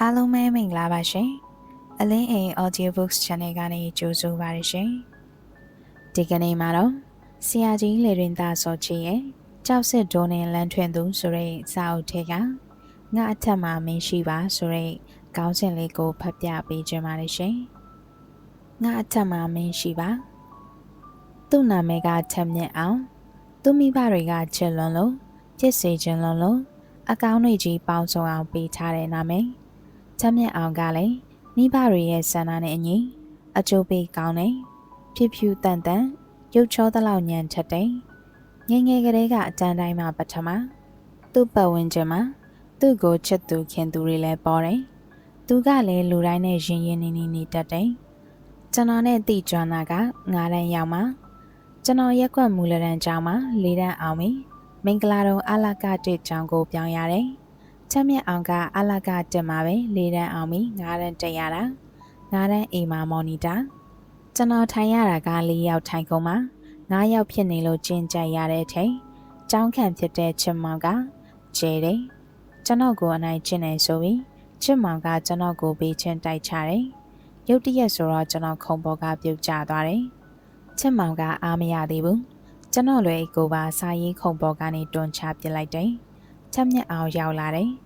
အားလုံးပဲမင်္ဂလာပါရှင်။အလင်းအိမ် Audiobooks Channel ကနေကြိုဆိုပါရရှင်။ဒီကနေ့မှာတော့ဆရာကြီးလေရင်သားစောချီရဲ့ကြောက်စစ်ဒိုးနဲ့လမ်းထွင်သူဆိုတဲ့စာအုပ်ထဲကငါအထက်မှာမင်းရှိပါဆိုတဲ့ခေါင်းစဉ်လေးကိုဖတ်ပြပေးခြင်းပါတယ်ရှင်။ငါအထက်မှာမင်းရှိပါသူ့နာမည်ကထက်မြက်အောင်သူမိဘတွေကချစ်လွန်လို့ပြစ်စေခြင်းလွန်လို့အကောင်းတွေကြီးပေါင်းစုံအောင်ပေးထားတဲ့နာမည် ချမ်းမြက်အောင်ကလည်းမိဘတွေရဲ့ဆန္ဒနဲ့အညီအကျိုးပေးကောင်းတယ်ဖြစ်ဖြူတန်တန်ရုပ်ချောသလောက်ညံထက်တယ်ငယ်ငယ်ကလေးကအတန်းတိုင်းမှာပထမသူ့ပတ်ဝန်းကျင်မှာသူ့ကိုချစ်သူခင်သူတွေလည်းပေါ်တယ်သူကလည်းလူတိုင်းနဲ့ရင်ရင်နီနီနေတတ်တယ်ကျွန်တော်နဲ့တိကျွမ်းတာကငါးတန်းရောက်မှာကျွန်တော်ရက်ကွက်မူလတန်းကျောင်းမှာ၄တန်းအောင်ပြီမင်္ဂလာတော်အလကတစ်ကျောင်းကိုပြောင်းရတယ် ချမ်းမြက်အောင်ကအလကတက်မှာပဲ၄တန်းအောင်ပြီ၅တန်းတက်ရတာ၅တန်းအိမ်မှာမော်နီတာကျွန်တော်ထိုင်ရတာက၄ယောက်ထိုင်ကုန်မှာ၅ယောက်ဖြစ်နေလို့ကျင်းကြရတဲ့အချိန်ကျောင်းခံဖြစ်တဲ့ချစ်မောင်ကကျဲတယ်ကျွန်တော်ကိုအနိုင်ကျင့်နေဆိုပြီးချစ်မောင်ကကျွန်တော်ကိုပေးချင်းတိုက်ချတယ်ရုတ်တရက်ဆိုတော့ကျွန်တော်ခုံပေါ်ကပြုတ်ကျသွားတယ်ချစ်မောင်ကအားမရသေးဘူးကျွန်တော်လည်းကိုပါစာရေးခုံပေါ်ကနေတွန်းချပစ်လိုက်တယ်ချက်မြက်အောင်ရောက်လာတယ်။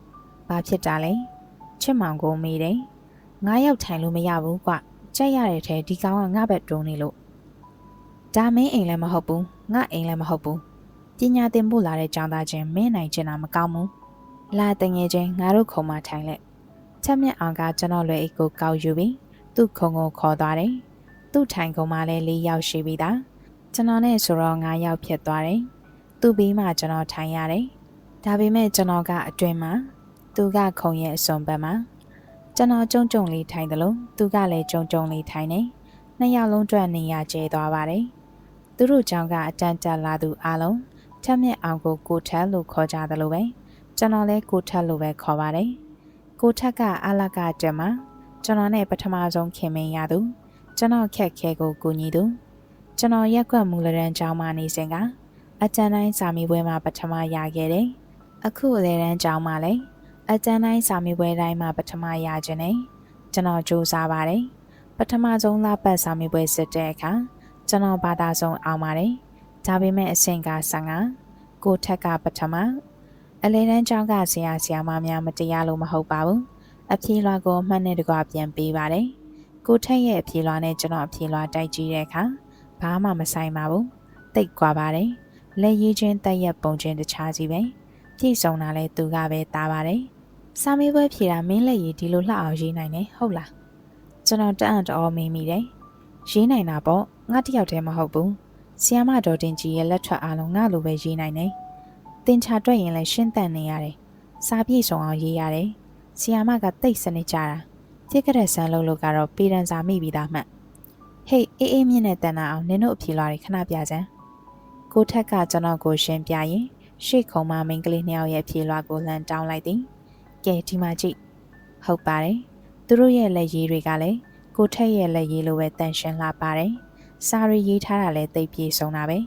ဘာဖြစ်တာလဲ။ချစ်မောင်ကိုမေးတယ်။ငါးယောက်ထိုင်လို့မရဘူးကွ။ကြက်ရတဲ့ထဲဒီကောင်ကငါ့ဘက်တွန်းနေလို့။ဒါမင်းအိမ်လည်းမဟုတ်ဘူး။ငါအိမ်လည်းမဟုတ်ဘူး။ပညာသင်ဖို့လာတဲ့ကျောင်းသားချင်းမင်းနိုင်ချင်တာမကောင်းဘူး။လာတငယ်ချင်းငါတို့ခုံမထိုင်လက်။ချက်မြက်အောင်ကကျွန်တော်လွယ်အိတ်ကိုကောက်ယူပြီးသူ့ခုံကိုခေါ်သွားတယ်။သူ့ထိုင်ကုန်းမှာလည်း၄ယောက်ရှိပြီသား။ကျွန်တော်နဲ့ဆိုတော့၅ယောက်ဖြစ်သွားတယ်။သူ့ပြီးမှကျွန်တော်ထိုင်ရတယ်။ဒါပေမဲ့ကျွန်တော်ကအတွင်မှာ သူကခုံရဲ့အစွန်ဘက်မှာကျွန်တော်ကြုံကြုံလေးထိုင်တယ်လို့သူကလည်းကြုံကြုံလေးထိုင်နေနှစ်ယောက်လုံးအတွက်နေရကျဲသွားပါတယ်သူတို့ကြောင့်ကအတန်တက်လာသူအားလုံးထက်မြက်အောင်ကိုကိုထက်လို့ခေါ်ကြတယ်လို့ပဲကျွန်တော်လည်းကိုထက်လို့ပဲခေါ်ပါတယ်ကိုထက်ကအလကတက်မှာကျွန်တော်နဲ့ပထမဆုံးခင်မင်းရသူကျွန်တော်ခက်ခဲကိုကူညီသူကျွန်တော်ရက်ကွက်မူလရန်ကျောင်းမှာနေစဉ်ကအတန်တိုင်းစာမေးပွဲမှာပထမရခဲ့တယ်အခုအလေရန်ကျောင်းမှာလည်း အတန်းတိုင်းစာမေးပွဲတိုင်းမှာပထမရခြင်းနဲ့ကျွန်တော်စူးစမ်းပါတယ်ပထမဆုံးလပတ်စာမေးပွဲစစ်တဲ့အခါကျွန်တော်ဘာသာဆုံးအောင်ပါတယ်ဒါပေမဲ့အဆင့်က15ကိုထက်ကပထမအလဲတန်းကျောင်းကဆရာဆရာမများမတရားလို့မဟုတ်ပါဘူးအဖြေလွှာကိုမှတ်နဲ့တကွပြန်ပေးပါတယ်ကိုထက်ရဲ့အဖြေလွှာနဲ့ကျွန်တော်အဖြေလွှာတိုက်ကြည့်တဲ့အခါဘာမှမဆိုင်ပါဘူးတိတ်ကွာပါတယ်လက်ရည်ချင်းတက်ရက်ပုံချင်းတခြားစီပဲပြည့်စုံတာလဲသူကပဲတားပါတယ် စာမေးပွဲဖြေတာမင်းလက်ရည်ဒီလိုလှအောင်ရေးနိုင်တယ်ဟုတ်လားကျွန်တော်တအံ့တော်မေးမိတယ်ရေးနိုင်တာပေါ့ငါတယောက်တည်းမဟုတ်ဘူးဆီယမဒေါ်တင်ကြီးရဲ့လက်ထွက်အားလုံးငါလိုပဲရေးနိုင်တယ်တင်ချာတွေ့ရင်လည်းရှင်းတန်နေရတယ်စာပြည့်စုံအောင်ရေးရတယ်ဆီယမကတိတ်စနစ်ကြတာပြစ်ကြတဲ့ဆန်းလုံးလို့ကတော့ပေရန်စာမိပြီးသားမှတ်ဟေးအေးအေးမြင့်နဲ့တန်တာအောင်နင်တို့အဖြေလွှာတွေခဏပြစမ်းကိုထက်ကကျွန်တော်ကိုရှင်းပြရင်ရှေ့ခုံမမိန်းကလေးနှစ်ယောက်ရဲ့ဖြေလွှာကိုလှမ်းတောင်းလိုက်သည် ကဲဒီမှာကြည့်ဟုတ်ပါတယ်သူတို့ရဲ့လက်ရည်တွေကလည်းကိုထက်ရဲ့လက်ရည်လိုပဲတန်ရှင်းလာပါတယ်စာရီရေးထားတာလည်းသိပ်ပြေဆုံးတာပဲ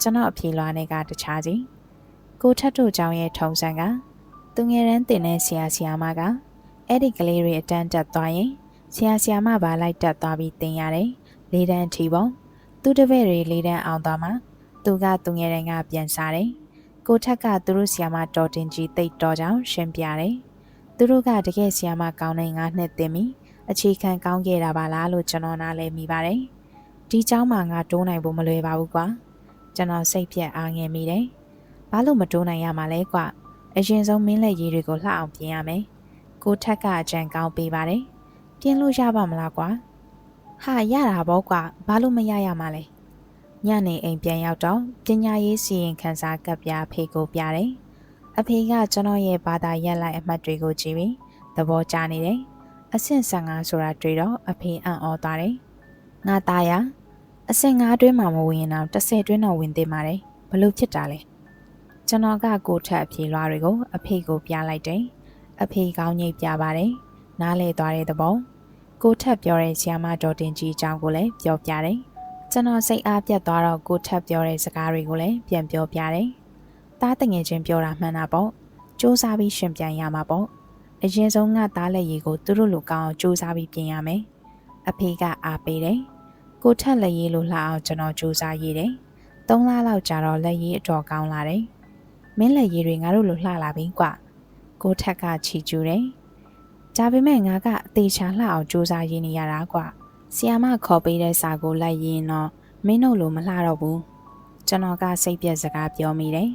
ကျွန်တော်အဖြေလွှာနဲ့ကတခြားစီကိုထက်တို့ကြောင့်ရဲ့ထုံစံကသူငယ်ရန်တင်တဲ့ဆရာဆရာမကအဲ့ဒီကလေးတွေအတန်းတက်သွားရင်ဆရာဆရာမပါလိုက်တက်သွားပြီးတင်ရတယ်လေးတန်းထီပုံသူတပည့်တွေလေးတန်းအောင်သွားမှသူကသူငယ်ရန်ကပြန်စားတယ်ကိုထက်ကသူတို့ဆရာမတော်တင်ကြီးတိတ်တော်ကြောင်ရှင်းပြတယ် သူတို့ကတကယ်ဆီယာမကောင်းတဲ့ငါနှစ်သိပြီအခြေခံကောင်းခဲ့တာပါလားလို့ကျွန်တော်နားလည်မိပါတယ်ဒီเจ้าမှာငါတိုးနိုင်ဖို့မလွယ်ပါဘူးကွာကျွန်တော်စိတ်ပြက်အားငယ်မိတယ်ဘာလို့မတိုးနိုင်ရမှာလဲကွာအရင်ဆုံးမင်းလက်ရည်တွေကိုလှအောင်ပြင်ရမယ်ကိုထက်ကအကြံကောင်းပေးပါတယ်ပြင်လို့ရပါမလားကွာဟာရတာပေါ့ကွာဘာလို့မရရမှာလဲညနေအိမ်ပြန်ရောက်တော့ပညာရေးစီရင်ခန်းစားကပ်ပြဖေးကိုပြတယ် အဖေကကျွန်တော်ရဲ့ဘာသာရက်လိုက်အမှတ်တွေကိုကြည့်ပြီးသဘောကျနေတယ်။အဆင့်15ဆိုတာတွေ့တော့အဖေအံ့ဩသွားတယ်။ငါသားရအဆင့်9တွင်းမှာမဝင်ရင်တော့10တွင်းတော့ဝင်သေးပါတယ်။ဘလို့ဖြစ်တာလဲ။ကျွန်တော်ကကိုထက်အဖြေလွှားတွေကို အဖေကိုပြလိုက်တယ်။အဖေကောင်းညိတ်ပြပါတယ်။နားလေသွားတဲ့သဘော။ကိုထက်ပြောတဲ့ဆီယာမဒေါ်တင်ကြီးအကြောင်းကိုလည်းပြောပြတယ်။ကျွန်တော်စိတ်အားပြတ်သွားတော့ကိုထက်ပြောတဲ့စကားတွေကိုလည်းပြန်ပြောပြတယ်။ သားတငယ်ချင်းပြောတာမှန်တာပေါ့စူးစမ်းပြီးရှင်ပြန်ရမှာပေါ့အရင်ဆုံးငါသားလက်ရည်ကိုသူတို့လိုကောင်းအောင်စူးစမ်းပြီးပြင်ရမယ်အဖေကအားပေးတယ်ကိုထက်လက်ရည်လိုလှအောင်ကျွန်တော်စူးစမ်းရည်တယ်သုံးလလောက်ကြာတော့လက်ရည်အတော်ကောင်းလာတယ်မင်းလက်ရည်တွေငါတို့လိုလှလာပြီကွာကိုထက်ကချီကျူးတယ်ဒါပေမဲ့ငါကအသေးချာလှအောင်စူးစမ်းရည်နေရတာကွာဆီယာမခေါ်ပေးတဲ့စာကိုလိုက်ရင်တော့မင်းတို့လိုမလှတော့ဘူးကျွန်တော်ကစိတ်ပြက်စကားပြောမိတယ်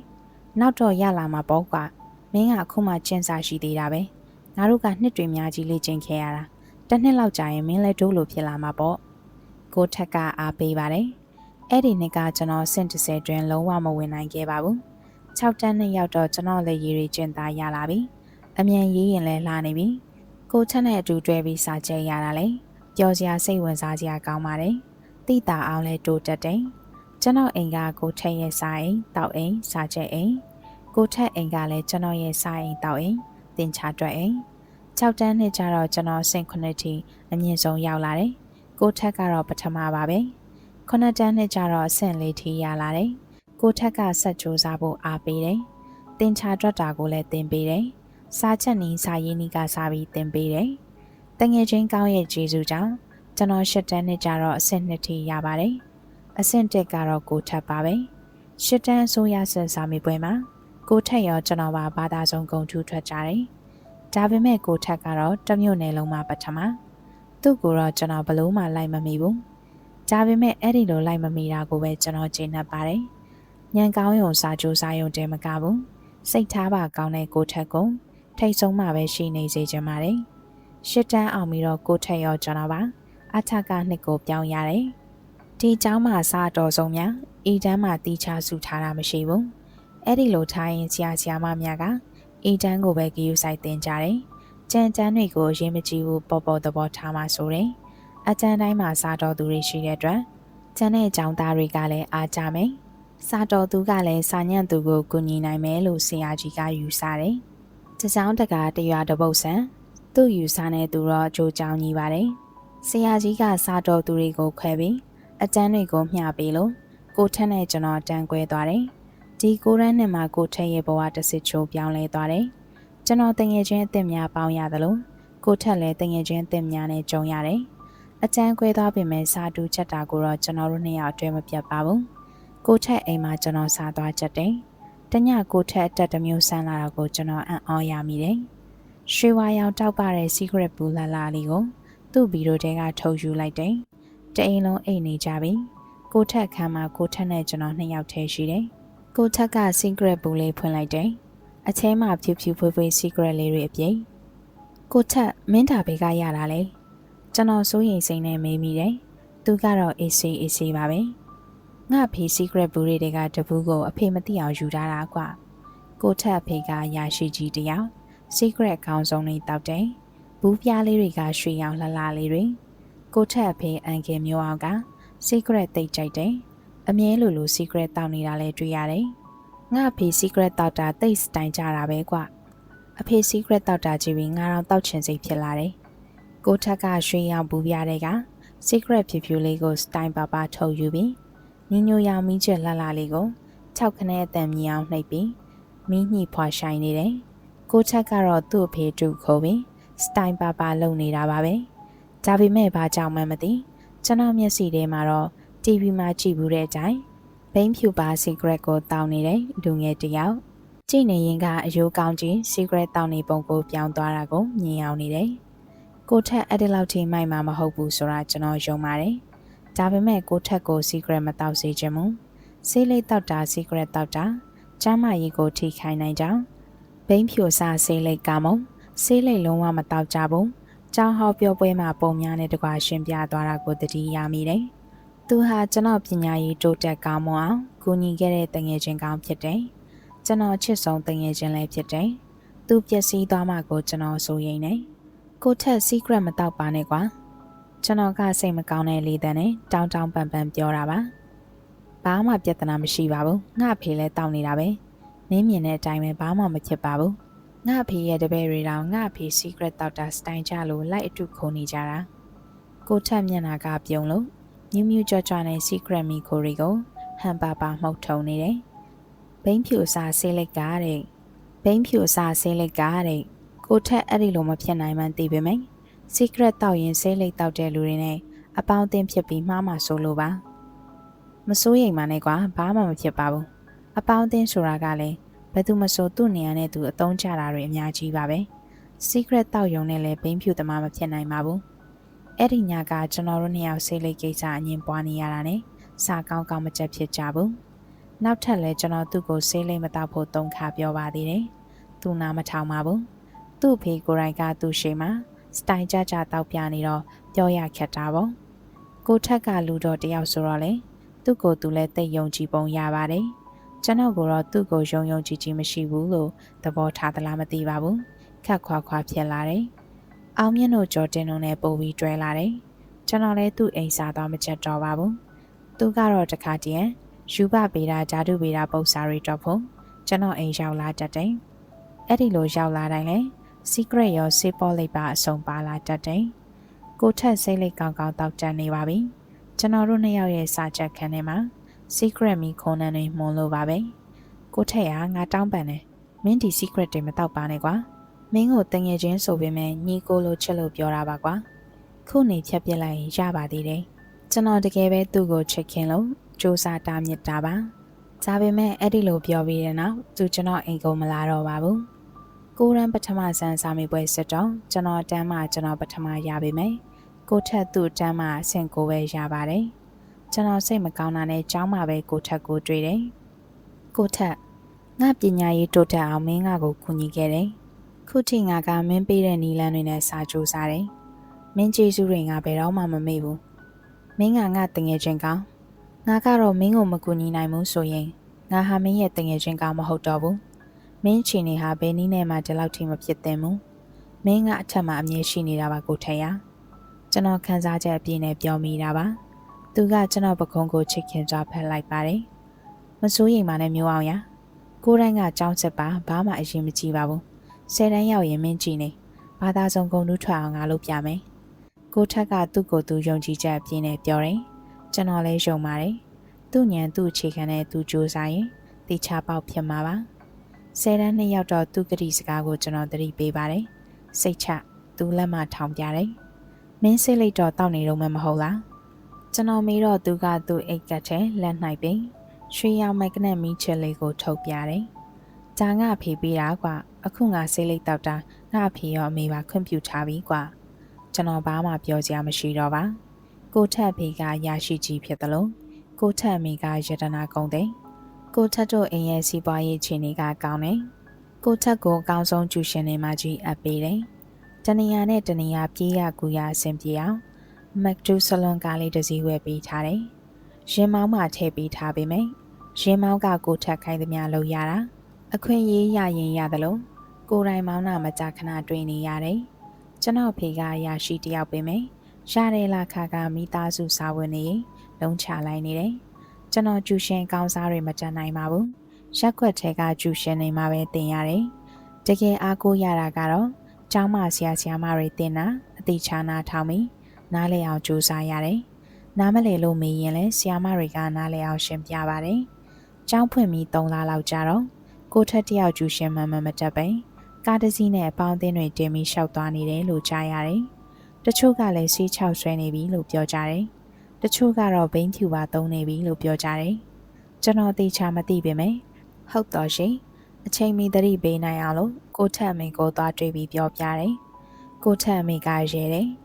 နောက်တော့ရလာမှာပေါ့ကွာမင်းကအခုမှကျင့်စာရှိသေးတာပဲငါတို့ကနှစ်တွေများကြီးလေ့ကျင့်ခဲ့ရတာတစ်နှစ်လောက်ကြာရင်မင်းလည်းဒိုးလိုဖြစ်လာမှာပေါ့ကိုထက်ကအားပေးပါတယ်အဲ့ဒီနှစ်ကကျွန်တော်စင်30တွင်လုံးဝမဝင်နိုင်ခဲ့ပါဘူး6တန်းနဲ့ရောက်တော့ကျွန်တော်လည်းရေးရီကျင့်သားရလာပြီအမြန်ရေးရင်လည်းလှနေပြီကိုထက်နဲ့အတူတွဲပြီးစာကြဲရတာလေပျော်စရာစိတ်ဝင်စားစရာကောင်းပါတယ်တိတာအောင်လဲတိုးတက်တယ် ကျွန်တော်အိမ်ကကိုထက်ရဲ့စာအိမ်တောက်အိမ်စာကြဲအိမ်ကိုထက်အိမ်ကလည်းကျွန်တော်ရဲ့စာအိမ်တောက်အိမ်တင်ချတွက်အိမ်6တန်းနှစ်ကျတော့ကျွန်တော်စင်9တီအမြင့်ဆုံးရောက်လာတယ်ကိုထက်ကတော့ပထမပါပဲ9တန်းနှစ်ကျတော့အဆင့်လေးထိရလာတယ်ကိုထက်ကဆက်ကြိုးစားဖို့အားပေးတယ်တင်ချတွက်တာကိုလည်းတင်ပေးတယ်စားချက်နီးစာရင်းနီးကစားပြီးတင်ပေးတယ်တငယ်ချင်းကောင်းရဲ့ကျေးဇူးကြောင့်ကျွန်တော်၈တန်းနှစ်ကျတော့အဆင့်2ထိရပါတယ် အဆင့်1ကတော့ကိုထက်ပါပဲ၈တန်းအစိုးရဆက်စာမေးပွဲမှာကိုထက်ရောကျွန်တော်ပါဘာသာဆုံးဂုံထူးထွက်ကြတယ်။ဒါပေမဲ့ကိုထက်ကတော့တမျိုးနယ်လုံးမှာပထမသူ့ကိုတော့ကျွန်တော်ဘလို့မှလိုက်မမိဘူး။ဒါပေမဲ့အဲ့ဒီလိုလိုက်မမိတာကိုပဲကျွန်တော်ကျေနပ်ပါတယ်။ညံကောင်းရုံစာကြိုးစားရုံတည်းမကဘူး။စိတ်ထားပါကောင်းတဲ့ကိုထက်ကိုထိတ်ဆုံးမှပဲရှိနေစေချင်ပါတယ်။ရှစ်တန်းအောင်ပြီးတော့ကိုထက်ရောကျွန်တော်ပါအထက်ကနှစ်ကိုပြောင်းရတယ်။ ဒီเจ้าမှာစာတော်ဆုံးများဤတန်းမှာတီးချဆူထားတာမရှိဘူး။အဲ့ဒီလိုထားရင်ဆရာဆရာမများကအီတန်းကိုပဲဂယူဆိုင်တင်ကြတယ်။ကြံတန်းတွေကိုရင်းမကြည့်ဘူးပေါ်ပေါ်သဘောထားမှဆိုတယ်။အတန်းတိုင်းမှာစားတော်သူတွေရှိတဲ့အတွက်ကျန်တဲ့အကြောင်းသားတွေကလည်းအားကြမယ်။စားတော်သူကလည်းစာညံ့သူကိုကူညီနိုင်မယ်လို့ဆရာကြီးကယူဆတယ်။တကြောင်တကာတရွာတပုတ်ဆန်သူ့ယူဆတဲ့သူတော့ကြိုးကြောင်ကြီးပါတယ်။ဆရာကြီးကစားတော်သူတွေကိုခွဲပြီး အတန်းတွေကိုမျှပေးလို့ကိုထက်နဲ့ကျွန်တော်တန်းကွဲသွားတယ်။ဒီကိုရန်နှစ်မှာကိုထက်ရဲ့ဘဝတစ်စစ်ချိုးပြောင်းလဲသွားတယ်။ကျွန်တော်တငယ်ချင်းအစ်စ်များပေါင်းရသလိုကိုထက်လည်းတငယ်ချင်းအစ်စ်များနဲ့ကြုံရတယ်။အကျန်းကွဲသွားပေမဲ့စာတူချက်တာကိုတော့ကျွန်တော်တို့နှစ်ယောက်အတွဲမပြတ်ပါဘူး။ကိုထက်အိမ်မှာကျွန်တော်စားသွားချက်တယ်။တညကိုထက်အတက်တစ်မျိုးဆန်းလာတော့ကိုကျွန်တော်အံ့ဩရမိတယ်။ရွှေဝါရောင်တောက်ပတဲ့ secret ဘူးလာလာလေးကိုသူ့ဗီဒီယိုထဲကထုတ်ယူလိုက်တယ်။ တအိမ်လုံးအိတ်နေကြပြီ။ကိုထက်ခမ်းမှာကိုထက်နဲ့ကျွန်တော်နှစ်ယောက်တည်းရှိတယ်။ကိုထက်က secret ဘူးလေးဖွင့်လိုက်တယ်။အချင်းမှဖြူဖြူဖွေးဖွေး secret လေးတွေအပြည့်။ကိုထက်မင်းတာဘေးကရတာလေ။ကျွန်တော်စိုးရိမ်စိတ်နဲ့မေးမိတယ်။သူကတော့ AC AC ပါပဲ။ငါဖေ secret ဘူးတွေကတပူးကိုအဖေမသိအောင်ယူထားတာကွာ။ကိုထက်အဖေကရာရှိကြီးတယောက် secret ခေါင်းဆောင်လေးတောက်တယ်။ဘူးပြားလေးတွေကရွှေရောင်လှလှလေးတွေ။ ကိုထက်အဖေအန်ကယ်မျိုးအောင်က secret သိကြိုက်တယ်။အမြဲလိုလို secret တောက်နေတာလဲတွေ့ရတယ်။ငါအဖေ secret တောက်တာတိတ်စတိုင်ကြတာပဲကွ။အဖေ secret တောက်တာကြည့်ပြီးငါတော့တောက်ချင်စိတ်ဖြစ်လာတယ်။ကိုထက်ကရွှေရောင်ဘူးပြတဲ့က secret ဖြူဖြူလေးကိုစတိုင်ပါပါထုတ်ယူပြီးညညရောင်မီးချက်လှလှလေးကို၆ခနဲ့အတန်မြအောင်နှိပ်ပြီးမီးညှိဖွာဆိုင်နေတယ်။ကိုထက်ကတော့သူ့အဖေတူခိုးပြီးစတိုင်ပါပါလုပ်နေတာပါပဲ။ ဒါပေမဲ့ဘာကြောင့်မှမသိကျွန်တော်မျက်စိထဲမှာတော့ TV မှာကြည့်ဘူးတဲ့အတိုင်းဘိန်းဖြူပါ secret ကိုတောင်းနေတဲ့လူငယ်တယောက်ကြည့်နေရင်ကအယိုးကောင်းကြီး secret တောင်းနေပုံကိုပြောင်းသွားတာကိုမြင်အောင်နေတယ်။ကိုထက်အဲ့ဒီလောက်ထိမိုက်မှာမဟုတ်ဘူးဆိုတာကျွန်တော်ယုံပါတယ်။ဒါပေမဲ့ကိုထက်ကို secret မတောက်စေချင်ဘူး။ဆေးလေးတောက်တာ secret တောက်တာကျမ်းမာရေးကိုထိခိုင်နိုင်ကြောင်းဘိန်းဖြူစားဆေးလိတ်ကမုံဆေးလိတ်လုံးဝမတောက်ကြဘူး။ ကျောင်းဟောပြောပွဲမှာပုံများနဲ့တကွာရှင်းပြသွားတာကိုတတိယမိတယ်။သူဟာကျွန်တော်ပညာရေးတိုးတက်ကောင်းမွန်အောင်ကူညီခဲ့တဲ့တငယ်ချင်းကောင်းဖြစ်တယ်။ကျွန်တော်ချစ်ဆုံးတငယ်ချင်းလည်းဖြစ်တယ်။သူပျက်စီးသွားမှကိုကျွန်တော်စိုးရိမ်နေ။ကိုထက် secret မတောက်ပါနဲ့ကွာ။ကျွန်တော်ကစိတ်မကောင်းတဲ့လေတန်းနဲ့တောင်းတောင်းပန်ပန်ပြောတာပါ။ဘာမှပြဿနာမရှိပါဘူး။ငါ့ဖေလည်းတောင်းနေတာပဲ။မင်းမြင်တဲ့အတိုင်းပဲဘာမှမဖြစ်ပါဘူး။ ငါ့ဖေရဲ့တပည့်တွေတောင်ငါ့ဖေ secret တောက်တာစတိုင်ကြလို့လိုက်အတုခုံနေကြတာ။ကိုထက်မျက်နာကပြုံလို့မြူးမြူးကြွကြွနဲ့ secret မီကိုရီကိုဟန်ပါပါမှုတ်ထုံနေတယ်။ဘိန်းဖြူစာဆေးလိုက်ကတဲ့ဘိန်းဖြူစာဆေးလိုက်ကတဲ့ကိုကိုထက်အဲ့ဒီလိုမဖြစ်နိုင်မှန်းသိပေမယ့် secret တောက်ရင်ဆေးလိပ်တောက်တဲ့လူတွေနဲ့အပေါင်းအသင်းဖြစ်ပြီးမှားမှဆိုလိုပါမစိုးရိမ်ပါနဲ့ကွာဘာမှမဖြစ်ပါဘူးအပေါင်းအသင်းဆိုတာကလည်း ဘယ်သူမဆိုသူ့နေရာနဲ့သူအသုံးချတာတွေအများကြီးပါပဲ secret တောက်ယုံနဲ့လည်းဘိန်းဖြူသမားမဖြစ်နိုင်ပါဘူးအဲ့ဒီညကကျွန်တော်တို့နှစ်ယောက်ဆေးလိပ်ကိစ္စအငင်းပွားနေရတာနဲ့စာကောင်းကောင်းမချက်ဖြစ်ကြဘူးနောက်ထပ်လည်းကျွန်တော်သူ့ကိုဆေးလိပ်မတောက်ဖို့တုံးခါပြောပါသေးတယ်သူနာမထောင်ပါဘူးသူ့ဖေကိုယ်တိုင်ကသူ့ရှိမှာစတိုင်ကြကြတောက်ပြနေတော့ပြောရခက်တာပေါ့ကိုထက်ကလူတော်တယောက်ဆိုတော့လေသူ့ကိုသူလည်းသိယုံကြည်ပုံရပါတယ် ကျွန်တော်ကတော့သူ့ကိုယုံယုံကြည်ကြည်မရှိဘူးလို့သဘောထားသလားမသိပါဘူးခက်ခွာခွာဖြစ်လာတယ်အောင်မြင့်တို့ကြော်တင်တို့နဲ့ပို့ပြီးတွဲလာတယ်ကျွန်တော်လည်းသူ့အိမ်စားသွားမချက်တော့ပါဘူးသူကတော့တခါတည်းယူပပေတာဓာတုပေတာပုံစာတွေတော့ဖို့ကျွန်တော်အိမ်ရောက်လာတတ်တယ်အဲ့ဒီလိုရောက်လာတိုင်းလဲ secret ရောစေးပေါ်လိုက်ပါအစုံပါလာတတ်တယ်ကိုထက်စိတ်လိတ်ကောင်းကောင်းတောက်တန်နေပါပြီကျွန်တော်တို့နှစ်ယောက်ရဲ့စာချက်ခန်းထဲမှာ secret မီခုံနှံတွေမှုန်လို့ပါပဲကိုထက်ရငါတောင်းပန်တယ်မင်းဒီ secret တွေမတောက်ပါနဲ့ကွာမင်းကိုတငယ်ချင်းဆိုပေမဲ့ညီကိုလိုချစ်လို့ပြောတာပါကွာခုနေဖြတ်ပြစ်လိုက်ရင်ရပါသေးတယ်ကျွန်တော်တကယ်ပဲသူ့ကိုချစ်ခင်လို့စူးစမ်းတားမြစ်တာပါဒါပေမဲ့အဲ့ဒီလိုပြောပြီးတဲ့နောက်သူကျွန်တော်အိမ်ကုန်မလာတော့ပါဘူးကိုရန်ပထမဆန်းစာမေးပွဲစစ်တော့ကျွန်တော်တန်းမှကျွန်တော်ပထမရပါမယ်ကိုထက်သူ့တန်းမှအဆင့်ကိုပဲရပါတယ် ကျွန်တော်စိတ်မကောင်းတာနဲ့ကြောင်းမှပဲကိုထက်ကိုတွေ့တယ်ကိုထက်ငါပညာရေးတိုးတက်အောင်မင်းငါကိုကူညီခဲ့တယ်ခုထိငါကမင်းပေးတဲ့နီလန်းတွေနဲ့စာကြိုးစားတယ်မင်းကျေးဇူးတွေငါဘယ်တော့မှမမေ့ဘူးမင်းကငါတငယ်ချင်းကောင်းငါကတော့မင်းကိုမကူညီနိုင်ဘူးဆိုရင်ငါဟာမင်းရဲ့တငယ်ချင်းကောင်းမဟုတ်တော့ဘူးမင်းချီနေဟာဘယ်နည်းနဲ့မှဒီလောက်ထိမဖြစ်သင့်ဘူးမင်းကအထက်မှာအမြဲရှိနေတာပါကိုထက်ရကျွန်တော်ခံစားချက်အပြည့်နဲ့ပြောမိတာပါ သူကကျွန်တော်ပခုံးကိုချစ်ခင်စွာဖက်လိုက်ပါတယ်မစိုးရိမ်ပါနဲ့မျိုးအောင်ရကိုတိုင်းကကြောင်းချက်ပါဘာမှအရင်မကြည့်ပါဘူးဆယ်တန်းရောက်ရင်မင်းကြည့်နေဘာသာစုံကုန်တူးထွက်အောင်ငါလုပ်ပြမယ်ကိုထက်ကသူ့ကိုယ်သူယုံကြည်ချက်အပြည့်နဲ့ပြောတယ်ကျွန်တော်လည်းယုံပါတယ်သူ့ညံသူ့အခြေခံနဲ့သူစူးစားရင်တေချာပေါက်ဖြစ်မှာပါဆယ်တန်းနှစ်ယောက်တော့သူ့ကတိစကားကိုကျွန်တော်သတိပေးပါတယ်စိတ်ချသူလက်မထောင်ပြတယ်မင်းစိတ်လိုက်တော့တောက်နေတော့မှမဟုတ်လား ကျွန်တော်မေးတော့သူကသူ့အိတ်ကတ်ထဲလက်နှိုက်ပြီးရွှေရောင်မက်ကနက်မီးချစ်လေးကိုထုတ်ပြတယ်ဒါငါဖေးပေးတာကွာအခုငါစိတ်လိုက်တောက်တာငါဖေးရောအမေပါခွင့်ပြုထားပြီကွာကျွန်တော်ဘာမှပြောစရာမရှိတော့ပါကိုထက်ဖေကရရှိကြီးဖြစ်တယ်လို့ကိုထက်မိကယတနာကုန်တယ်ကိုထက်တို့အိမ်ရဲ့စီးပွားရေးခြေနေကကောင်းတယ်ကိုထက်ကိုအကောင်းဆုံးကျူရှင်နေမှကြီးအပ်ပေးတယ်တနေရာနဲ့တနေရာပြေးရကူရအဆင်ပြေအောင် မက်ဒူဆလွန်ကားလေးတစ်စီးဝယ်ပေးထားတယ်ရင်မောင်းမှထည့်ပေးထားပေမယ့်ရင်မောင်းကကိုထက်ခိုင်းသမျှလုပ်ရတာအခွင့်ရေးရရင်ရတယ်လို့ကိုယ်တိုင်မောင်းတာမကြခဏတွေ့နေရတယ်ကျွန်တော်ဖေကရရှိတယောက်ပေမယ့်ရတယ်လားခါကမိသားစုစာဝင်နေလုံးချလိုက်နေတယ်။ကျွန်တော်ကျူရှင်ကောင်းစားတွေမကြမ်းနိုင်ပါဘူး။ရက်ွက်ထဲကကျူရှင်နေမှာပဲတင်ရတယ်။တကယ်အားကိုးရတာကတော့ကျောင်းမဆရာဆရာမတွေတင်တာအတိချာနာထောင်ပြီး နားလည်အောင်ကြိုးစားရတယ်။နားမလည်လို့မေးရင်လည်းဆရာမတွေကနားလည်အောင်ရှင်းပြပါတယ်။ကျောင်းဖွင့်ပြီး3လလောက်ကြာတော့ကိုထက်တယောက်ကျူရှင်မှန်မှန်မတက်ပဲကားတစ်စီးနဲ့အပေါင်းအသင်းတွေတင်ပြီးရှောက်သွားနေတယ်လို့ကြားရတယ်။တချို့ကလည်းဆေးချောက်ဆွဲနေပြီလို့ပြောကြတယ်။တချို့ကတော့ဘိန်းဖြူပါသုံးနေပြီလို့ပြောကြတယ်။ကျွန်တော်သေချာမသိပေမဲ့ဟုတ်တော့ရှင်အချိန်မီသတိပေးနိုင်အောင်လို့ကိုထက်အမေကိုသွားတွေ့ပြီးပြောပြတယ်။ကိုထက်အမေကရဲတယ်။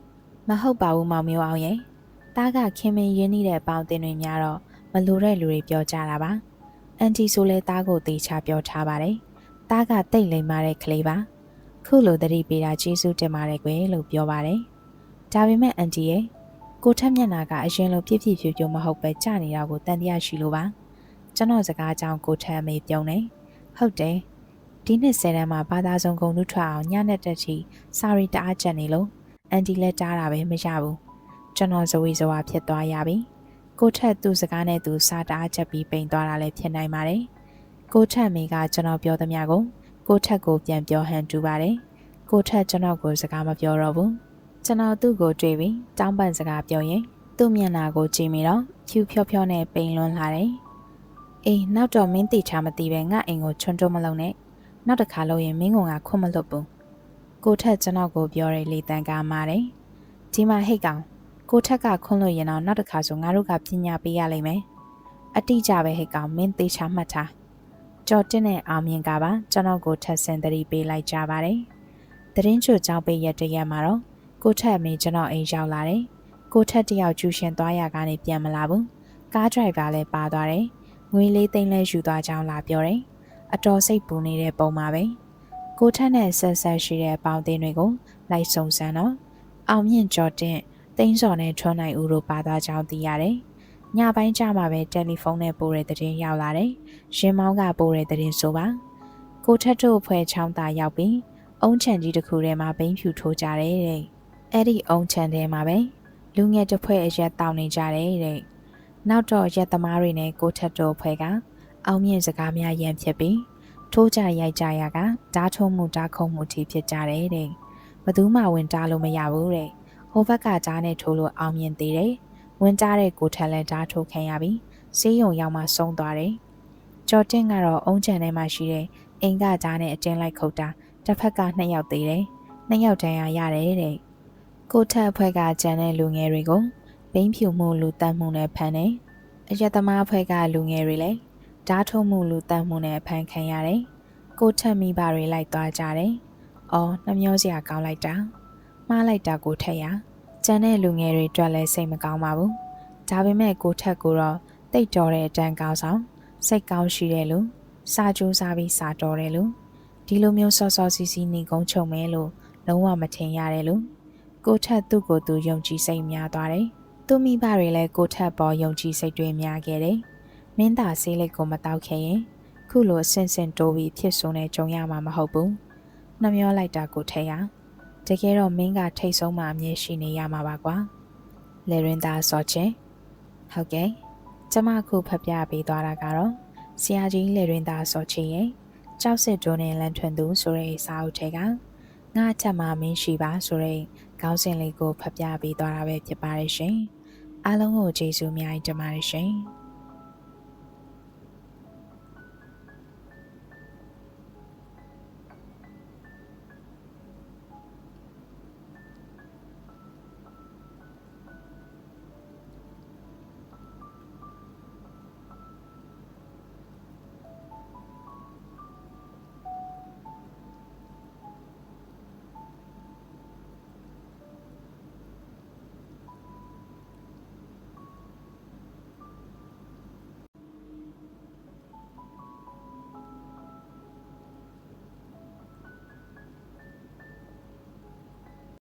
မဟုတ်ပါဘူးမောင်မျိုးအောင်ရဲ့။တားကခင်မင်းရင်းနှီးတဲ့ပေါင်းတင်တွေများတော့မလိုတဲ့လူတွေပြောကြတာပါ။အန်တီဆိုလဲတားကိုသေချာပြောထားပါတယ်။တားကတိတ်လိမ်မာတဲ့ကလေးပါ။ခုလိုသတိပေးတာကျေးဇူးတင်ပါတယ်ကွယ်လို့ပြောပါတယ်။ဒါပေမဲ့အန်တီရဲ့ကိုထက်မျက်နာကအရင်လိုပြည့်ပြည့်ဖြူဖြူမဟုတ်ပဲကြနေတာကိုတန်တရားရှိလို့ပါကျွန်တော်စကားကြောင့်ကိုထက်အမေပြုံးနေဟုတ်တယ်ဒီနှစ်ဆယ်တန်းမှာဘာသာစုံကုန်လူထွက်အောင်ညနဲ့တက်ချီစာရီတအားချက်နေလို့ အန်တီလည်းတားတာပဲမရဘူးကျွန်တော်ဇဝေဇဝါဖြစ်သွားရပြီကိုထက်သူ့စကားနဲ့သူစာတအားချက်ပြီးပိန်သွားတာလည်းဖြစ်နိုင်ပါတယ်ကိုထက်မိကကျွန်တော်ပြောသမျှကိုကိုထက်ကိုပြန်ပြောဟန်တူပါတယ်ကိုထက်ကျွန်တော်ကိုစကားမပြောတော့ဘူးကျွန်တော်သူ့ကိုတွေ့ပြီးတောင်းပန်စကားပြောရင်သူ့မျက်နှာကိုကြည့်မိတော့ဖြူဖြောဖြောနဲ့ပိန်လွန်းလာတယ်။အေးနောက်တော့မင်းတိချာမသိပဲငါအိမ်ကိုချွန်းတွန်းမလုံးနဲ့နောက်တစ်ခါလို့ရင်မင်းကငါခွတ်မလွတ်ဘူး။ ကိုထက်ကျွန်တော်ကိုပြောတယ်လေတန်ကားမာတယ်ဒီမှာဟိတ်ကောင်ကိုထက်ကခွန်းလို့ရင်တော့နောက်တစ်ခါဆိုငါတို့ကပညာပေးရလိမ့်မယ်အတိအကျပဲဟိတ်ကောင်မင်းသေးချာမှတ်ထားကြော်တင်းနဲ့အောင်မြင်ကပါကျွန်တော်ကိုထက်စင်တရီပေးလိုက်ကြပါတယ်တရင်ချွတ်ကြောင်းပေးရတဲ့ရက်မှာတော့ကိုထက်အမေကျွန်တော်အိမ်ရောက်လာတယ်ကိုထက်တယောက်ကျူရှင်သွားရကနေပြန်မလာဘူးကားဒရိုက်ဘာလည်းပါသွားတယ်ငွေလေးသိန်းလဲယူသွားကြောင်းလာပြောတယ်အတော်စိတ်ပူနေတဲ့ပုံမှာပဲ ကိုထက်နဲ့ဆက်ဆက်ရှိတဲ့ပေါင်းတင်တွေကိုလိုက်စုံစမ်းတော့အောင်မြင့်ကျော်တင်တိန်းစော်နဲ့ထွန်းနိုင်ဦးတို့ပါသွားကြောင်းသိရတယ်ညပိုင်းကျမှပဲတယ်လီဖုန်းနဲ့ပို့တဲ့တဲ့င်းရောက်လာတယ်ရှင်မောင်းကပို့တဲ့တဲ့င်းဆိုပါကိုထက်တို့ဖွဲ့ချောင်းသားရောက်ပြီးအုံချန်ကြီးတစ်ခုထဲမှာဘိန်းဖြူထိုးကြတယ်တဲ့အဲ့ဒီအုံချန်ထဲမှာပဲလူငယ်တစ်ဖွဲ့အရက်တောင်းနေကြတယ်တဲ့နောက်တော့ရက်သမားတွေနဲ့ကိုထက်တို့ဖွဲ့ကအောင်မြင့်စကားများရန်ဖြစ်ပြီး ထိုးကြရိုက်ကြရကဓာထုံးမှုဓာခုံမှုတီဖြစ်ကြတယ်တဲ့ဘသူမှဝင်တားလို့မရဘူးတဲ့ဟိုဘက်ကဓာနဲ့ထိုးလို့အောင်မြင်သေးတယ်ဝင်ကြတဲ့ကိုထက်လည်းဓာထိုးခံရပြီးစေးရုံရောက်မှဆုံးသွားတယ်ကျော်တင်းကတော့အုံချန်ထဲမှာရှိတဲ့အင်္ဂါဓာနဲ့အတင်းလိုက်ခုတ်တာတစ်ဖက်ကနှစ်ယောက်သေးတယ်နှစ်ယောက်တန်းရရတယ်တဲ့ကိုထက်အဖွဲ့ကကြံတဲ့လူငယ်တွေကိုဘိန်းဖြူမှုလူတတ်မှုနဲ့ဖမ်းတယ်အယက်သမားအဖွဲ့ကလူငယ်တွေလည်း ဓာထုံမှုလူတတ်မှုနဲ့ဖမ်းခံရတယ်ကိုထက်မိဘတွေလိုက်သွားကြတယ်အော်နှမျောစရာကောင်းလိုက်တာမှားလိုက်တာကိုထက်ရကျန်တဲ့လူငယ်တွေအတွက်လည်းစိတ်မကောင်းပါဘူးဒါပေမဲ့ကိုထက်ကိုတော့တိတ်တော်တဲ့အတန်းကောင်းဆောင်စိတ်ကောင်းရှိတယ်လို့စာကြိုးစားပြီးစာတော်တယ်လို့ဒီလိုမျိုးစောစောစီစီနေကုန်းချုံမဲလို့လုံးဝမထင်ရတယ်လို့ကိုထက်သူ့ကိုယ်သူယုံကြည်စိတ်များသွားတယ်သူမိဘတွေလည်းကိုထက်ပေါ်ယုံကြည်စိတ်တွေများခဲ့တယ် မင်းသားဆေးလိတ်ကိုမတောက်ခဲ့ရင်ခုလိုအဆင့်ဆင့်တိုးပြီးဖြစ်ဆုံးတဲ့ကြုံရမှာမဟုတ်ဘူးနှမျောလိုက်တာကိုထဲရတကယ်တော့မင်းကထိတ်ဆုံးမှအမြဲရှိနေရမှာပါကွာလေရင်သားစောချင်းဟုတ်ကဲ့ကျမခုဖတ်ပြပေးသွားတာကတော့ဆရာကြီးလေရင်သားစောချင်းရဲ့ကြောက်စစ်ဒိုနဲ့လန်ထွန်သူဆိုတဲ့စာအုပ်ထဲကငါချက်မှမင်းရှိပါဆိုတဲ့ခေါင်းစဉ်လေးကိုဖတ်ပြပေးသွားတာပဲဖြစ်ပါတယ်ရှင်အားလုံးကိုကျေးဇူးအများကြီးတင်ပါတယ်ရှင်